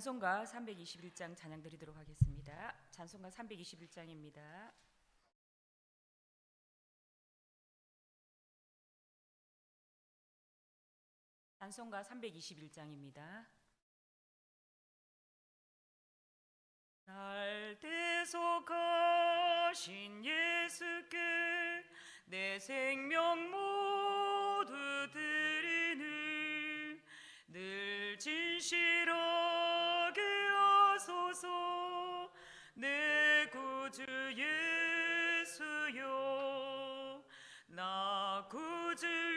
찬송가 321장 찬양 드리도록 하겠습니다. 찬송가 321장입니다. 찬송가 321장입니다. 날 대속하신 예수께 내 생명 모두 드리는 늘 진실하게 하소서. 내 구주 예수여 나 구주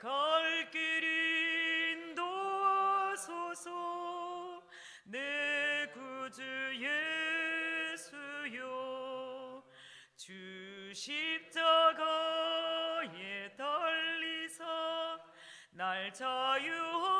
갈 길 인도하소서. 내 구주 예수여 주 십자가에 달리사. 날 자유하게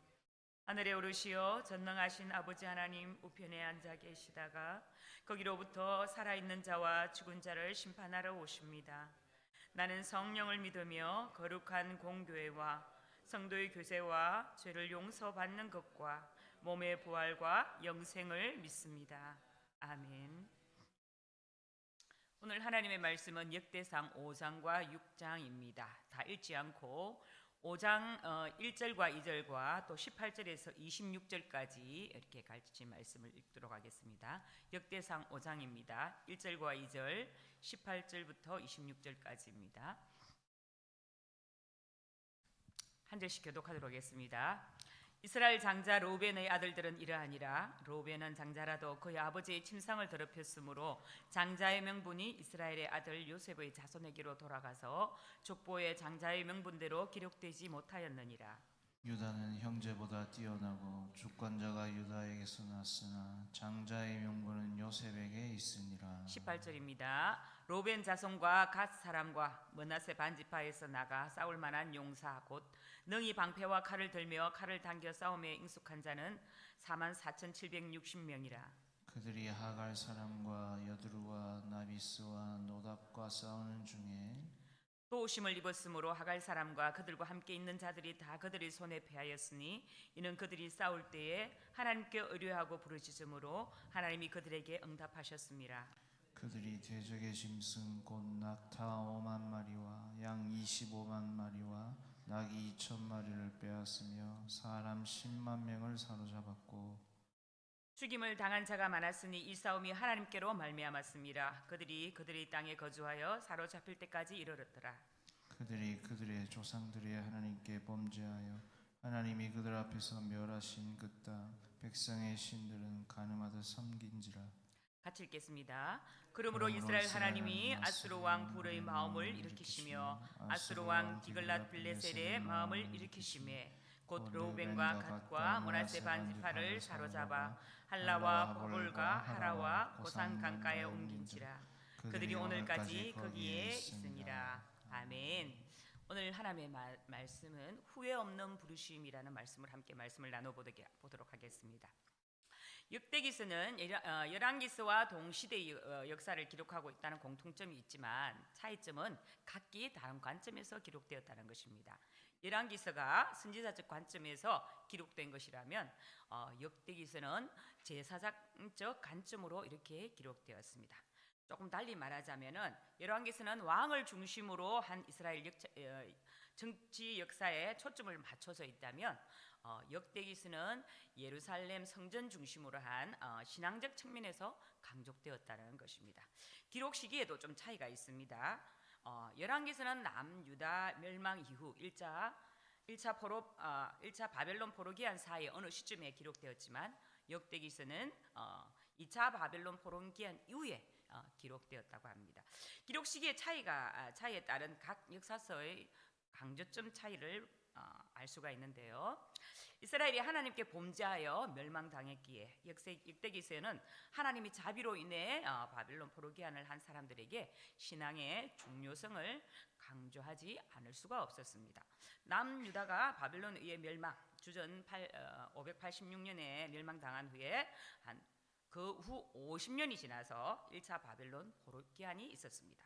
하늘에 오르시어 전능하신 아버지 하나님 우편에 앉아 계시다가 거기로부터 살아있는 자와 죽은 자를 심판하러 오십니다. 나는 성령을 믿으며 거룩한 공교회와 성도의 교제와 죄를 용서받는 것과 몸의 부활과 영생을 믿습니다. 아멘. 오늘 하나님의 말씀은 역대상 5장과 6장입니다. 다 읽지 않고 5장 1절과 2절과 또 18절에서 26절까지 이렇게 가르친 말씀을 읽도록 하겠습니다. 역대상 5장입니다. 1절과 2절, 18절부터 26절까지입니다. 한 절씩 교독하도록 하겠습니다. 이스라엘 장자 로벤의 아들들은 이러하니라 로벤은 장자라도 그의 아버지의 침상을 더럽혔으므로 장자의 명분이 이스라엘의 아들 요셉의 자손에게로 돌아가서 족보의 장자의 명분대로 기록되지 못하였느니라 유다는 형제보다 뛰어나고 주권자가 유다에게서 났으나 장자의 명분은 요셉에게 있으니라 18절입니다. 로벤 자손과 갓 사람과 머나세 반지파에서 나가 싸울 만한 용사 곧 능히 방패와 칼을 들며 칼을 당겨 싸움에 익숙한 자는 4만 4,760명이라. 그들이 하갈 사람과 여드루와 나비스와 노답과 싸우는 중에 또 오심을 입었으므로 하갈 사람과 그들과 함께 있는 자들이 다 그들의 손에 패하였으니 이는 그들이 싸울 때에 하나님께 의뢰하고 부르짖음으로 하나님이 그들에게 응답하셨습니다. 그들이 대적의 짐승 곧 낙타 5만 마리와 양 25만 마리와 낙이 2천 마리를 빼앗으며 사람 10만 명을 사로잡았고 죽임을 당한 자가 많았으니 이 싸움이 하나님께로 말미암았습니다. 그들이 그들의 땅에 거주하여 사로잡힐 때까지 이르렀더라. 그들이 그들의 조상들의 하나님께 범죄하여 하나님이 그들 앞에서 멸하신 그 땅 백성의 신들은 가늠하듯 섬긴지라 같이 읽겠습니다. 그러므로 이스라엘 하나님이 아스로 왕 불의 마음을 일으키시며 아스로 왕 디글랏 빌레셀의 마음을 일으키시매 곧 로벤과 갓과 모나세 반지파를 사로잡아 할라와 보볼과 하라와 고산 강가에 옮긴지라 그들이 오늘까지 거기에 있으니라 아멘. 오늘 하나님의 말, 말씀은 후회 없는 부르심이라는 말씀을 함께 말씀을 나눠 보도록 하겠습니다. 역대기서는 어, 열왕기서와 동시대의 어, 역사를 기록하고 있다는 공통점이 있지만 차이점은 각기 다른 관점에서 기록되었다는 것입니다. 열왕기서가 선지자적 관점에서 기록된 것이라면 어, 역대기서는 제사장적 관점으로 이렇게 기록되었습니다. 조금 달리 말하자면은 열왕기서는 왕을 중심으로 한 이스라엘 역사, 정치 역사에 초점을 맞춰서 있다면 어, 역대기서는 예루살렘 성전 중심으로 한 어, 신앙적 측면에서 강조되었다는 것입니다. 기록 시기에도 좀 차이가 있습니다. 어, 열왕기서는 남유다 멸망 이후 1차 1차 포로 어, 1차 바벨론 포로기한 사이 어느 시점에 기록되었지만 역대기서는 어, 2차 바벨론 포로기한 이후에 어, 기록되었다고 합니다. 기록 시기의 차이가 아, 차이에 따른 각 역사서의 강조점 차이를 어, 알 수가 있는데요. 이스라엘이 하나님께 범죄하여 멸망당했기에 역대기서에는 하나님이 자비로 인해 어, 바빌론 포로기한을 한 사람들에게 신앙의 중요성을 강조하지 않을 수가 없었습니다. 남유다가 바빌론에 의해 멸망 주전 8, 어, 586년에 멸망당한 후에 한 그 후 50년이 지나서 1차 바벨론 포로기한이 있었습니다.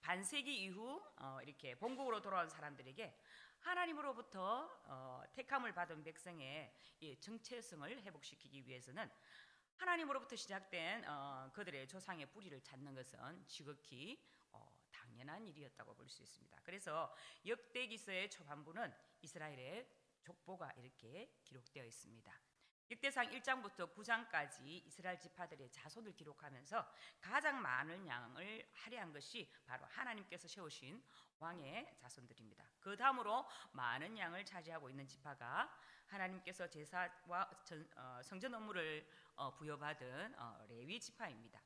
반세기 이후 어, 이렇게 본국으로 돌아온 사람들에게 하나님으로부터 어, 택함을 받은 백성의 이 정체성을 회복시키기 위해서는 하나님으로부터 시작된 어, 그들의 조상의 뿌리를 찾는 것은 지극히 어, 당연한 일이었다고 볼 수 있습니다. 그래서 역대기서의 초반부는 이스라엘의 족보가 이렇게 기록되어 있습니다. 역대상 1장부터 9장까지 이스라엘 지파들의 자손을 기록하면서 가장 많은 양을 할애한 것이 바로 하나님께서 세우신 왕의 자손들입니다. 그 다음으로 많은 양을 차지하고 있는 지파가 하나님께서 제사와 전, 어, 성전 업무를 어, 부여받은 어, 레위 지파입니다.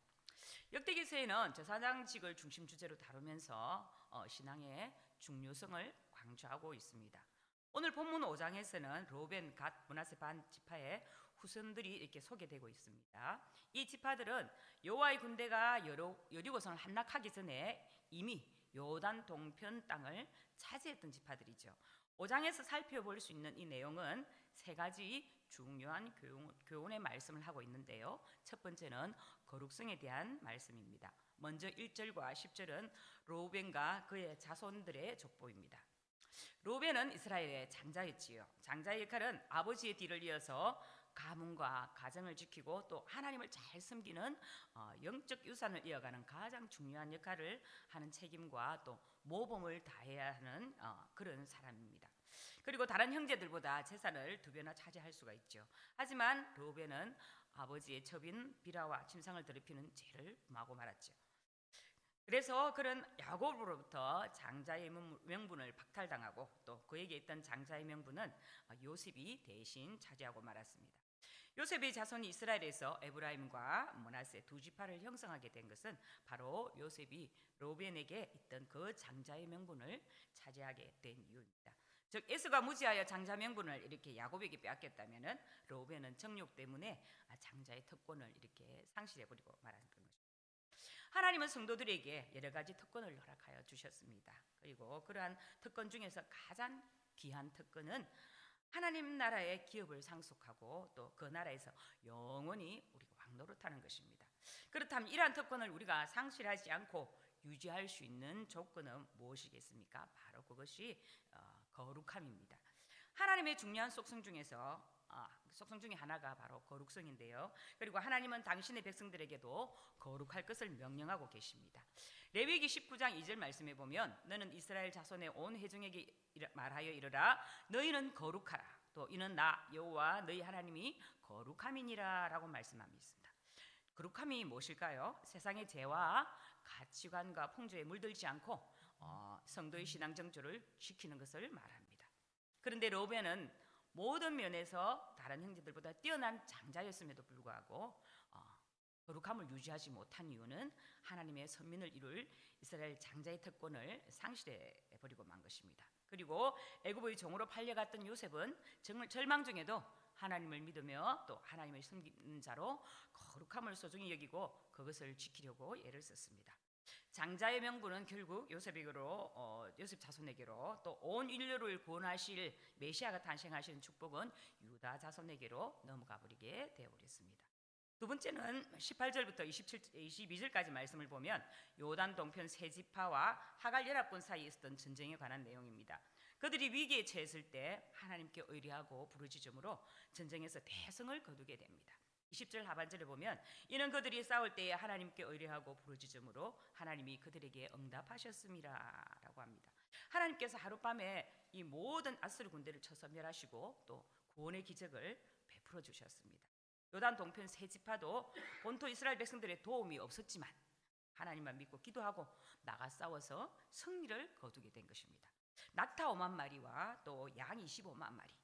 역대기서에는 제사장직을 중심 주제로 다루면서 어, 신앙의 중요성을 강조하고 있습니다. 오늘 본문 5장에서는 로벤, 갓, 문하세 반 지파의 후손들이 이렇게 소개되고 있습니다. 이 지파들은 여호와의 군대가 여리고성을 함락하기 전에 이미 요단 동편 땅을 차지했던 지파들이죠. 5장에서 살펴볼 수 있는 이 내용은 세 가지 중요한 교훈, 교훈의 말씀을 하고 있는데요. 첫 번째는 거룩성에 대한 말씀입니다. 먼저 1절과 10절은 로벤과 그의 자손들의 족보입니다. 로벤은 이스라엘의 장자였지요. 장자의 역할은 아버지의 뒤를 이어서 가문과 가정을 지키고 또 하나님을 잘 섬기는 어, 영적 유산을 이어가는 가장 중요한 역할을 하는 책임과 또 모범을 다해야 하는 어, 그런 사람입니다. 그리고 다른 형제들보다 재산을 두 배나 차지할 수가 있죠. 하지만 로벤은 아버지의 첩인 비라와 침상을 더럽히는 죄를 마고 말았죠. 그래서 그런 야곱으로부터 장자의 명분을 박탈당하고 또 그에게 있던 장자의 명분은 요셉이 대신 차지하고 말았습니다. 요셉의 자손이 이스라엘에서 에브라임과 모나세 두 지파를 형성하게 된 것은 바로 요셉이 로벤에게 있던 그 장자의 명분을 차지하게 된 이유입니다. 즉 에스가 무지하여 장자 명분을 이렇게 야곱에게 빼앗겼다면은 로벤은 정욕 때문에 장자의 특권을 이렇게 상실해 버리고 말한 것입니다. 하나님은 성도들에게 여러 가지 특권을 허락하여 주셨습니다. 그리고 그러한 특권 중에서 가장 귀한 특권은 하나님 나라의 기업을 상속하고 또 그 나라에서 영원히 우리가 왕노릇하는 것입니다. 그렇다면 이러한 특권을 우리가 상실하지 않고 유지할 수 있는 조건은 무엇이겠습니까? 바로 그것이 어, 거룩함입니다. 하나님의 중요한 속성 중에서 아, 속성 중에 하나가 바로 거룩성인데요. 그리고 하나님은 당신의 백성들에게도 거룩할 것을 명령하고 계십니다. 레위기 19장 2절 말씀에 보면 너는 이스라엘 자손의 온 회중에게 말하여 이르라 너희는 거룩하라 또 이는 나 여호와 너희 하나님이 거룩함이니라라고 말씀합니다. 거룩함이 무엇일까요? 세상의 죄와 가치관과 풍조에 물들지 않고 어, 성도의 신앙 정조를 지키는 것을 말합니다. 그런데 로벤은 모든 면에서 다른 형제들보다 뛰어난 장자였음에도 불구하고 어, 거룩함을 유지하지 못한 이유는 하나님의 선민을 이룰 이스라엘 장자의 특권을 상실해 버리고 만 것입니다. 그리고 애굽의 종으로 팔려갔던 요셉은 절망 중에도 하나님을 믿으며 또 하나님을 섬기는 자로 거룩함을 소중히 여기고 그것을 지키려고 애를 썼습니다. 장자의 명분은 결국 요셉에게로 어, 요셉 자손에게로 또 온 인류를 구원하실 메시아가 탄생하시는 축복은 유다 자손에게로 넘어가 버리게 되어 버렸습니다. 두 번째는 18절부터 27, 22절까지 말씀을 보면 요단 동편 세 지파와 하갈 연합군 사이에 있었던 전쟁에 관한 내용입니다. 그들이 위기에 처했을 때 하나님께 의뢰하고 부르짖음으로 전쟁에서 대승을 거두게 됩니다. 20절 하반절에 보면 이는 그들이 싸울 때에 하나님께 의뢰하고 부르짖음으로 하나님이 그들에게 응답하셨음이라라고 합니다. 하나님께서 하룻밤에 이 모든 아스르 군대를 쳐서 멸하시고 또 구원의 기적을 베풀어 주셨습니다. 요단 동편 세 지파도 본토 이스라엘 백성들의 도움이 없었지만 하나님만 믿고 기도하고 나가 싸워서 승리를 거두게 된 것입니다. 낙타 5만 마리와 또 양 25만 마리, 아,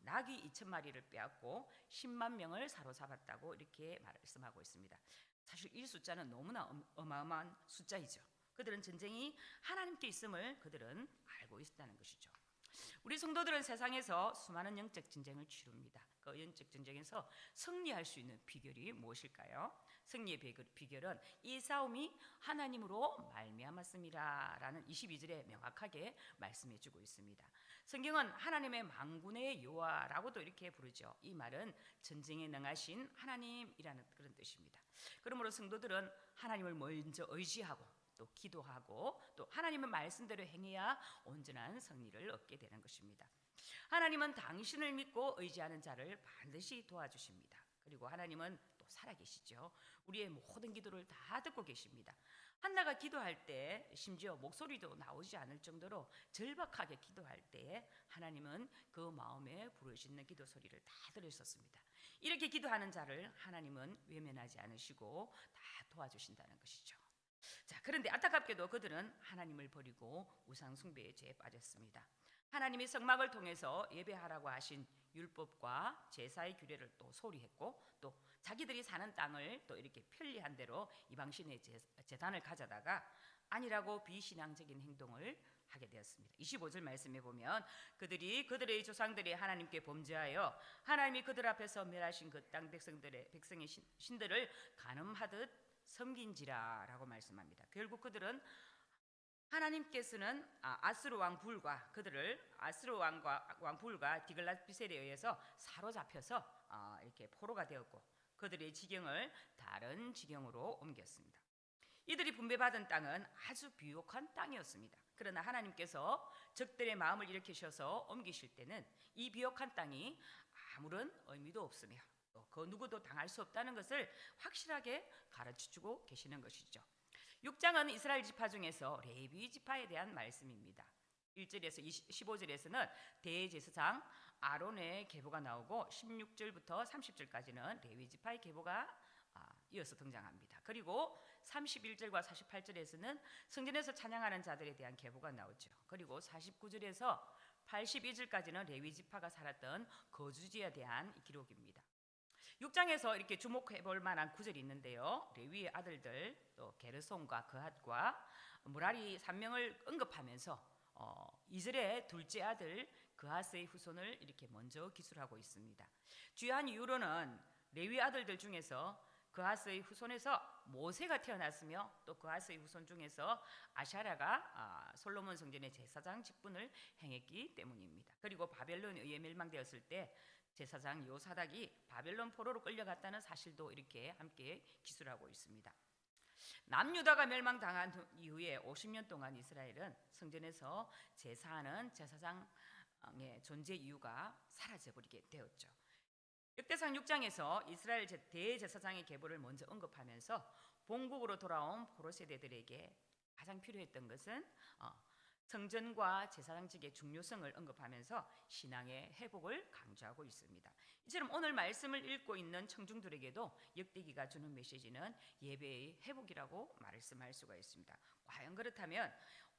낙이 2천 마리를 빼앗고 10만 명을 사로잡았다고 이렇게 말씀하고 있습니다. 사실 이 숫자는 너무나 엄- 어마어마한 숫자이죠. 그들은 전쟁이 하나님께 있음을 그들은 알고 있다는 것이죠. 우리 성도들은 세상에서 수많은 영적 전쟁을 치릅니다. 그 영적 전쟁에서 승리할 수 있는 비결이 무엇일까요? 승리의 비결- 비결은 이 싸움이 하나님으로 말미암았습니다라는 22절에 명확하게 말씀해 주고 있습니다. 성경은 하나님의 망군의 여호와라고도 이렇게 부르죠. 이 말은 전쟁에 능하신 하나님이라는 그런 뜻입니다. 그러므로 성도들은 하나님을 먼저 의지하고 또 기도하고 또 하나님의 말씀대로 행해야 온전한 승리를 얻게 되는 것입니다. 하나님은 당신을 믿고 의지하는 자를 반드시 도와주십니다. 그리고 하나님은 또 살아계시죠. 우리의 모든 기도를 다 듣고 계십니다. 한나가 기도할 때 심지어 목소리도 나오지 않을 정도로 절박하게 기도할 때 하나님은 그 마음에 부르짖는 기도 소리를 다 들으셨습니다. 이렇게 기도하는 자를 하나님은 외면하지 않으시고 다 도와주신다는 것이죠. 자, 그런데 안타깝게도 그들은 하나님을 버리고 우상 숭배의 죄에 빠졌습니다. 하나님이 성막을 통해서 예배하라고 하신 율법과 제사의 규례를 또 소리했고 또 자기들이 사는 땅을 또 이렇게 편리한 대로 이방신의 제- 재단을 가져다가 아니라고 비신앙적인 행동을 하게 되었습니다. 25절 말씀에 보면 그들이 그들의 조상들이 하나님께 범죄하여 하나님이 그들 앞에서 멸하신 그 땅 백성들의 백성의 신, 신들을 간음하듯 섬긴지라라고 말씀합니다. 결국 그들은 하나님께서는 아, 아스루 왕 불과 그들을 아스루 왕과 왕 불과 디글라피셀에 의해서 사로잡혀서 아, 이렇게 포로가 되었고 그들의 지경을 다른 지경으로 옮겼습니다. 이들이 분배받은 땅은 아주 비옥한 땅이었습니다. 그러나 하나님께서 적들의 마음을 일으키셔서 옮기실 때는 이 비옥한 땅이 아무런 의미도 없으며 또 그 누구도 당할 수 없다는 것을 확실하게 가르쳐주고 계시는 것이죠. 6장은 이스라엘 지파 중에서 레위 지파에 대한 말씀입니다. 1절에서 15절에서는 대제사장 아론의 계보가 나오고 16절부터 30절까지는 레위 지파의 계보가 아, 이어서 등장합니다. 그리고 31절과 48절에서는 성전에서 찬양하는 자들에 대한 계보가 나오죠. 그리고 49절에서 82절까지는 레위 지파가 살았던 거주지에 대한 기록입니다. 6장에서 이렇게 주목해 볼 만한 구절이 있는데요. 레위의 아들들 또 게르손과 그핫과 무라리 3명을 언급하면서 어, 이절의 둘째 아들 그하스의 후손을 이렇게 먼저 기술하고 있습니다. 주요한 이유로는 레위 아들들 중에서 그하스의 후손에서 모세가 태어났으며 또 그하스의 후손 중에서 아샤라가 아, 솔로몬 성전의 제사장 직분을 행했기 때문입니다. 그리고 바벨론에 의해 멸망되었을 때 제사장 요사닥이 바벨론 포로로 끌려갔다는 사실도 이렇게 함께 기술하고 있습니다. 남유다가 멸망당한 후- 이후에 50년 동안 이스라엘은 성전에서 제사하는 제사장의 존재 이유가 사라져 버리게 되었죠. 역대상 6장에서 이스라엘 제- 대제사장의 계보를 먼저 언급하면서 본국으로 돌아온 포로 세대들에게 가장 필요했던 것은 어, 성전과 제사장직의 중요성을 언급하면서 신앙의 회복을 강조하고 있습니다. 이처럼 오늘 말씀을 읽고 있는 청중들에게도 역대기가 주는 메시지는 예배의 회복이라고 말씀할 수가 있습니다. 과연 그렇다면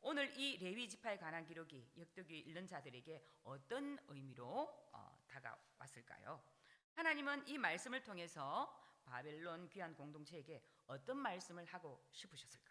오늘 이 레위 지파에 관한 기록이 역대기 읽는 자들에게 어떤 의미로 어, 다가왔을까요? 하나님은 이 말씀을 통해서 바벨론 귀한 공동체에게 어떤 말씀을 하고 싶으셨을까요?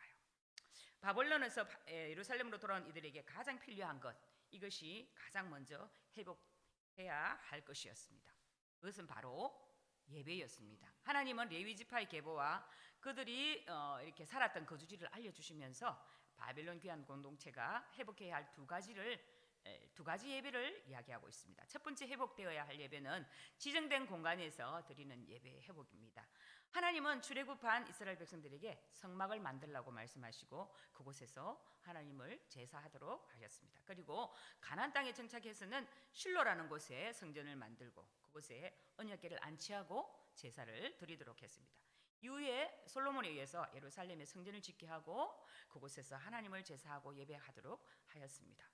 바벨론에서 예루살렘으로 돌아온 이들에게 가장 필요한 것 이것이 가장 먼저 회복해야 할 것이었습니다. 그것은 바로 예배였습니다. 하나님은 레위 지파의 계보와 그들이 어, 이렇게 살았던 거주지를 알려주시면서 바벨론 귀한 공동체가 회복해야 할 두 가지를 에, 두 가지 예배를 이야기하고 있습니다. 첫 번째 회복되어야 할 예배는 지정된 공간에서 드리는 예배의 회복입니다. 하나님은 출애굽한 이스라엘 백성들에게 성막을 만들라고 말씀하시고 그곳에서 하나님을 제사하도록 하셨습니다. 그리고 가나안 땅에 정착해서는 실로라는 곳에 성전을 만들고 그곳에 언약궤를 안치하고 제사를 드리도록 했습니다. 이후에 솔로몬에 의해서 예루살렘에 성전을 짓게 하고 그곳에서 하나님을 제사하고 예배하도록 하였습니다.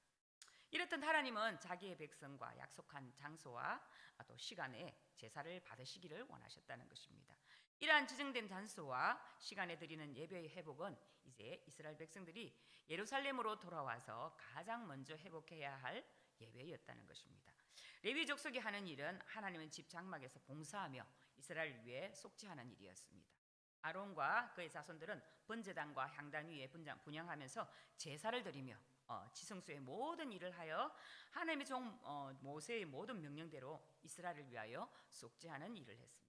이렇듯 하나님은 자기의 백성과 약속한 장소와 또 시간에 제사를 받으시기를 원하셨다는 것입니다. 이러한 지정된 장소와 시간에 드리는 예배의 회복은 이제 이스라엘 백성들이 예루살렘으로 돌아와서 가장 먼저 회복해야 할 예배였다는 것입니다. 레위 족속이 하는 일은 하나님의 집 장막에서 봉사하며 이스라엘을 위해 속죄하는 일이었습니다. 아론과 그의 자손들은 번제단과 향단 위에 분양하면서 제사를 드리며 어, 지성소의 모든 일을 하여 하나님의 종 어, 모세의 모든 명령대로 이스라엘을 위하여 속죄하는 일을 했습니다.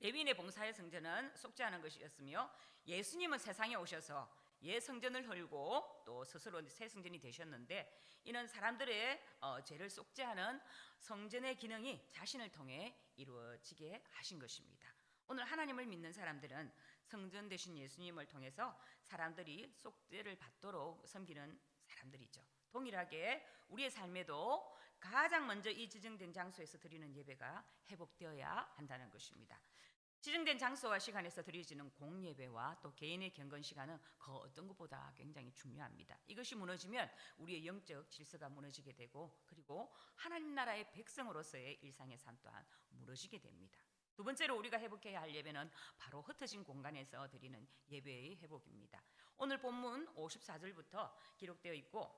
레위인의 봉사의 성전은 속죄하는 것이었으며 예수님은 세상에 오셔서 옛 성전을 헐고 또 스스로 새 성전이 되셨는데 이는 사람들의 어, 죄를 속죄하는 성전의 기능이 자신을 통해 이루어지게 하신 것입니다. 오늘 하나님을 믿는 사람들은 성전 되신 예수님을 통해서 사람들이 속죄를 받도록 섬기는 사람들이죠. 동일하게 우리의 삶에도 가장 먼저 이 지정된 장소에서 드리는 예배가 회복되어야 한다는 것입니다. 지정된 장소와 시간에서 드려지는 공예배와 또 개인의 경건 시간은 그 어떤 것보다 굉장히 중요합니다. 이것이 무너지면 우리의 영적 질서가 무너지게 되고 그리고 하나님 나라의 백성으로서의 일상의 삶 또한 무너지게 됩니다. 두 번째로 우리가 회복해야 할 예배는 바로 흩어진 공간에서 드리는 예배의 회복입니다. 오늘 본문 54절부터 기록되어 있고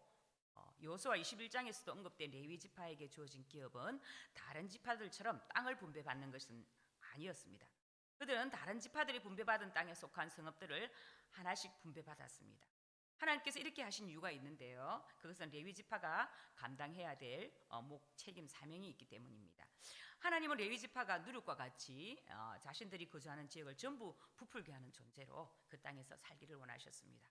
어, 요수와 21장에서도 언급된 레위 지파에게 주어진 기업은 다른 지파들처럼 땅을 분배받는 것은 아니었습니다. 그들은 다른 지파들이 분배받은 땅에 속한 성읍들을 하나씩 분배받았습니다. 하나님께서 이렇게 하신 이유가 있는데요. 그것은 레위 지파가 감당해야 될 어, 목 책임 사명이 있기 때문입니다. 하나님은 레위 지파가 누룩과 같이 어, 자신들이 거주하는 지역을 전부 부풀게 하는 존재로 그 땅에서 살기를 원하셨습니다.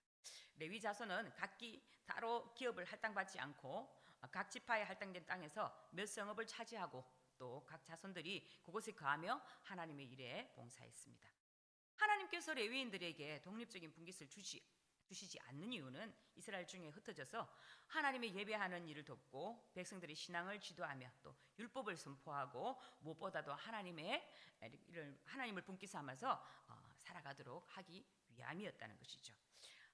레위 자손은 각기 따로 기업을 할당받지 않고 어, 각 지파에 할당된 땅에서 몇 성읍을 차지하고 또 각 자손들이 그곳에 거하며 하나님의 일에 봉사했습니다. 하나님께서 레위인들에게 독립적인 분깃을 주지 주시지 않는 이유는 이스라엘 중에 흩어져서 하나님의 예배하는 일을 돕고 백성들의 신앙을 지도하며 또 율법을 선포하고 무엇보다도 하나님의 이를 하나님을 분기 삼아서 어, 살아가도록 하기 위함이었다는 것이죠.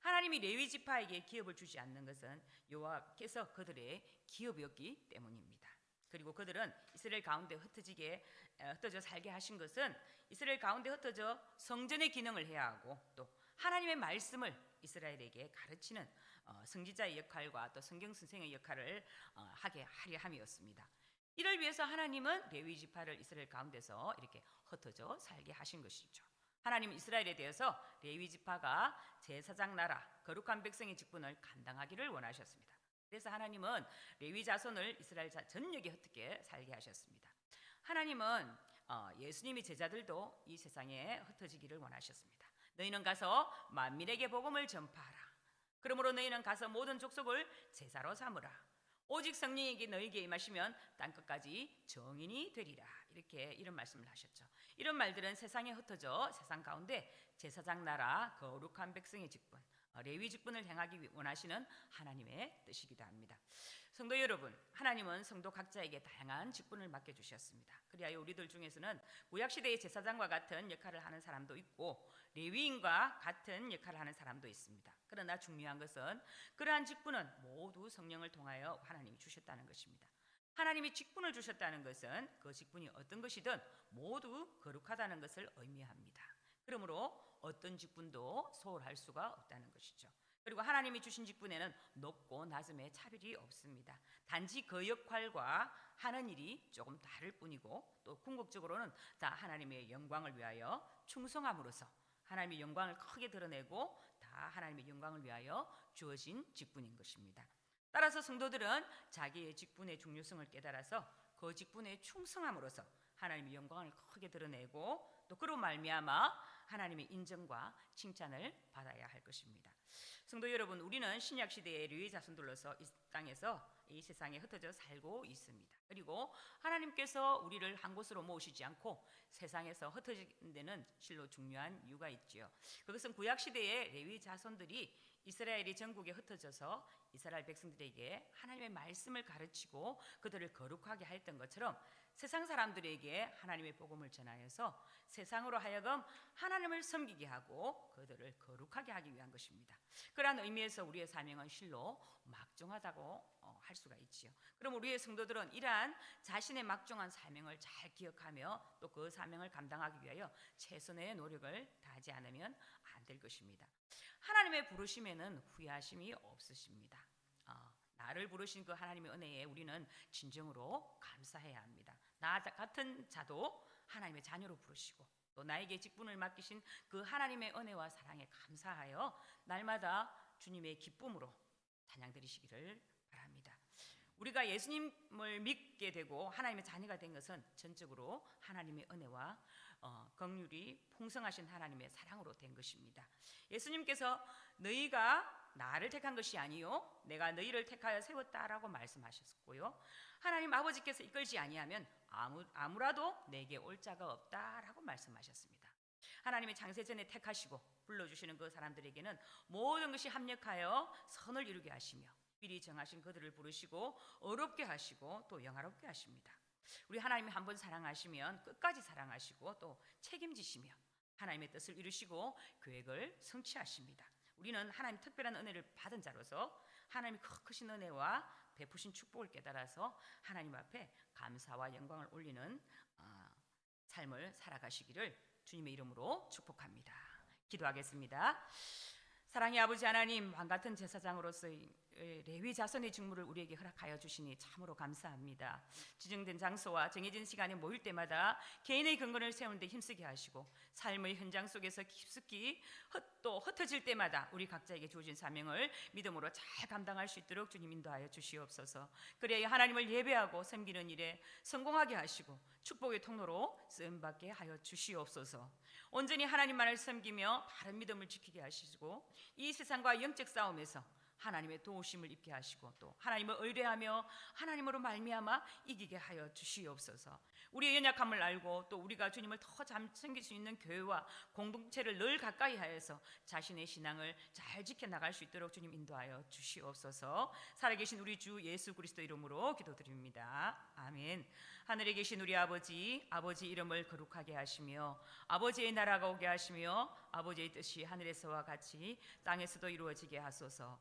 하나님이 레위 지파에게 기업을 주지 않는 것은 여호와께서 그들의 기업이었기 때문입니다. 그리고 그들은 이스라엘 가운데 흩어지게 어, 흩어져 살게 하신 것은 이스라엘 가운데 흩어져 성전의 기능을 해야 하고 또 하나님의 말씀을 이스라엘에게 가르치는 어, 성지자의 역할과 또 성경 선생의 역할을 어, 하게 하려 함이었습니다. 이를 위해서 하나님은 레위 지파를 이스라엘 가운데서 이렇게 흩어져 살게 하신 것이죠. 하나님은 이스라엘에 대해서 레위 지파가 제사장 나라 거룩한 백성의 직분을 감당하기를 원하셨습니다. 그래서 하나님은 레위 자손을 이스라엘 자- 전역에 흩게 살게 하셨습니다. 하나님은 어, 예수님의 제자들도 이 세상에 흩어지기를 원하셨습니다. 너희는 가서 만민에게 복음을 전파하라. 그러므로 너희는 가서 모든 족속을 제사로 삼으라. 오직 성령에게 너희에게 임하시면 땅 끝까지 정인이 되리라. 이렇게 이런 말씀을 하셨죠. 이런 말들은 세상에 흩어져 세상 가운데 제사장 나라 거룩한 백성의 직분, 어, 레위 직분을 행하기 위- 원하시는 하나님의 뜻이기도 합니다. 성도 여러분, 하나님은 성도 각자에게 다양한 직분을 맡겨 주셨습니다. 그리하여 우리들 중에서는 구약 시대의 제사장과 같은 역할을 하는 사람도 있고 레위인과 같은 역할을 하는 사람도 있습니다. 그러나 중요한 것은 그러한 직분은 모두 성령을 통하여 하나님이 주셨다는 것입니다. 하나님이 직분을 주셨다는 것은 그 직분이 어떤 것이든 모두 거룩하다는 것을 의미합니다. 그러므로 어떤 직분도 소홀할 수가 없다는 것이죠. 그리고 하나님이 주신 직분에는 높고 낮음의 차별이 없습니다. 단지 그 역할과 하는 일이 조금 다를 뿐이고 또 궁극적으로는 다 하나님의 영광을 위하여 충성함으로써 하나님의 영광을 크게 드러내고 다 하나님의 영광을 위하여 주어진 직분인 것입니다. 따라서 성도들은 자기의 직분의 중요성을 깨달아서 그 직분에 충성함으로써 하나님의 영광을 크게 드러내고 또 그로 말미암아 하나님의 인정과 칭찬을 받아야 할 것입니다. 성도 여러분, 우리는 신약 시대의 류의 자손들로서 이 땅에서 이 세상에 흩어져 살고 있습니다. 그리고 하나님께서 우리를 한 곳으로 모으시지 않고 세상에서 흩어진 데는 실로 중요한 이유가 있지요. 그것은 구약 시대의 레위 자손들이 이스라엘이 전국에 흩어져서 이스라엘 백성들에게 하나님의 말씀을 가르치고 그들을 거룩하게 했던 것처럼 세상 사람들에게 하나님의 복음을 전하여서 세상으로 하여금 하나님을 섬기게 하고 그들을 거룩하게 하기 위한 것입니다. 그러한 의미에서 우리의 사명은 실로 막중하다고 어, 할 수가 있지요. 그럼 우리의 성도들은 이러한 자신의 막중한 사명을 잘 기억하며 또 그 사명을 감당하기 위하여 최선의 노력을 다하지 않으면 안 될 것입니다. 하나님의 부르심에는 후회하심이 없으십니다. 어, 나를 부르신 그 하나님의 은혜에 우리는 진정으로 감사해야 합니다. 나 같은 자도 하나님의 자녀로 부르시고 또 나에게 직분을 맡기신 그 하나님의 은혜와 사랑에 감사하여 날마다 주님의 기쁨으로 찬양 드리시기를. 우리가 예수님을 믿게 되고 하나님의 자녀가 된 것은 전적으로 하나님의 은혜와 어, 긍휼이 풍성하신 하나님의 사랑으로 된 것입니다. 예수님께서 너희가 나를 택한 것이 아니요 내가 너희를 택하여 세웠다라고 말씀하셨고요. 하나님 아버지께서 이끌지 아니하면 아무 아무라도 내게 올 자가 없다라고 말씀하셨습니다. 하나님의 장세 전에 택하시고 불러주시는 그 사람들에게는 모든 것이 합력하여 선을 이루게 하시며 미리 정하신 그들을 부르시고 어렵게 하시고 또 영화롭게 하십니다. 우리 하나님이 한 번 사랑하시면 끝까지 사랑하시고 또 책임지시며 하나님의 뜻을 이루시고 계획을 성취하십니다. 우리는 하나님 특별한 은혜를 받은 자로서 하나님의 크신 은혜와 베푸신 축복을 깨달아서 하나님 앞에 감사와 영광을 올리는 아, 삶을 살아가시기를 주님의 이름으로 축복합니다. 기도하겠습니다. 사랑의 아버지 하나님 왕 같은 제사장으로서의 레위 자손의 직무를 우리에게 허락하여 주시니 참으로 감사합니다. 지정된 장소와 정해진 시간에 모일 때마다 개인의 근거를 세우는데 힘쓰게 하시고 삶의 현장 속에서 깊숙이 흩, 또 흩어질 때마다 우리 각자에게 주어진 사명을 믿음으로 잘 감당할 수 있도록 주님 인도하여 주시옵소서. 그래야 하나님을 예배하고 섬기는 일에 성공하게 하시고 축복의 통로로 쓰임 받게 하여 주시옵소서. 온전히 하나님만을 섬기며 바른 믿음을 지키게 하시고 이 세상과 영적 싸움에서 하나님의 도우심을 입게 하시고 또 하나님을 의뢰하며 하나님으로 말미암아 이기게 하여 주시옵소서. 우리의 연약함을 알고 또 우리가 주님을 더 잘 챙길 수 있는 교회와 공동체를 늘 가까이 하여서 자신의 신앙을 잘 지켜 나갈 수 있도록 주님 인도하여 주시옵소서. 살아계신 우리 주 예수 그리스도 이름으로 기도드립니다. 아멘. 하늘에 계신 우리 아버지, 아버지 이름을 거룩하게 하시며 아버지의 나라가 오게 하시며 아버지의 뜻이 하늘에서와 같이 땅에서도 이루어지게 하소서.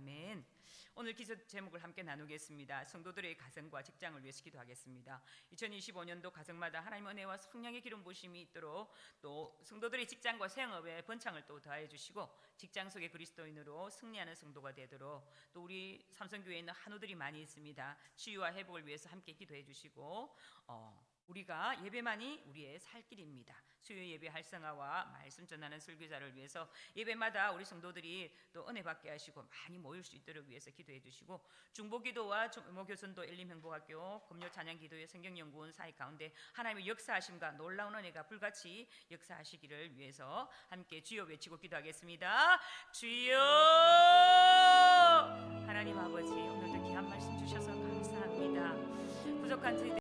아멘. 오늘 기도 제목을 함께 나누겠습니다. 성도들의 가정과 직장을 위해서 기도하겠습니다. 2025년도 가정마다 하나님 은혜와 성령의 기름 부심이 있도록 또 성도들의 직장과 생업에 번창을 또 더해 주시고 직장 속의 그리스도인으로 승리하는 성도가 되도록 또 우리 삼성교회에 있는 한우들이 많이 있습니다. 치유와 회복을 위해서 함께 기도해 주시고 어, 우리가 예배만이 우리의 살 길입니다. 수요 예배 활성화와 말씀 전하는 설교자를 위해서 예배마다 우리 성도들이 또 은혜 받게 하시고 많이 모일 수 있도록 위해서 기도해 주시고 중보기도와 모교선도 엘림 행복학교 금요 찬양 기도의 성경 연구원 사이 가운데 하나님의 역사하심과 놀라운 은혜가 불같이 역사하시기를 위해서 함께 주여 외치고 기도하겠습니다. 주여 하나님 아버지 오늘도 귀한 말씀 주셔서 감사합니다. 부족한 저희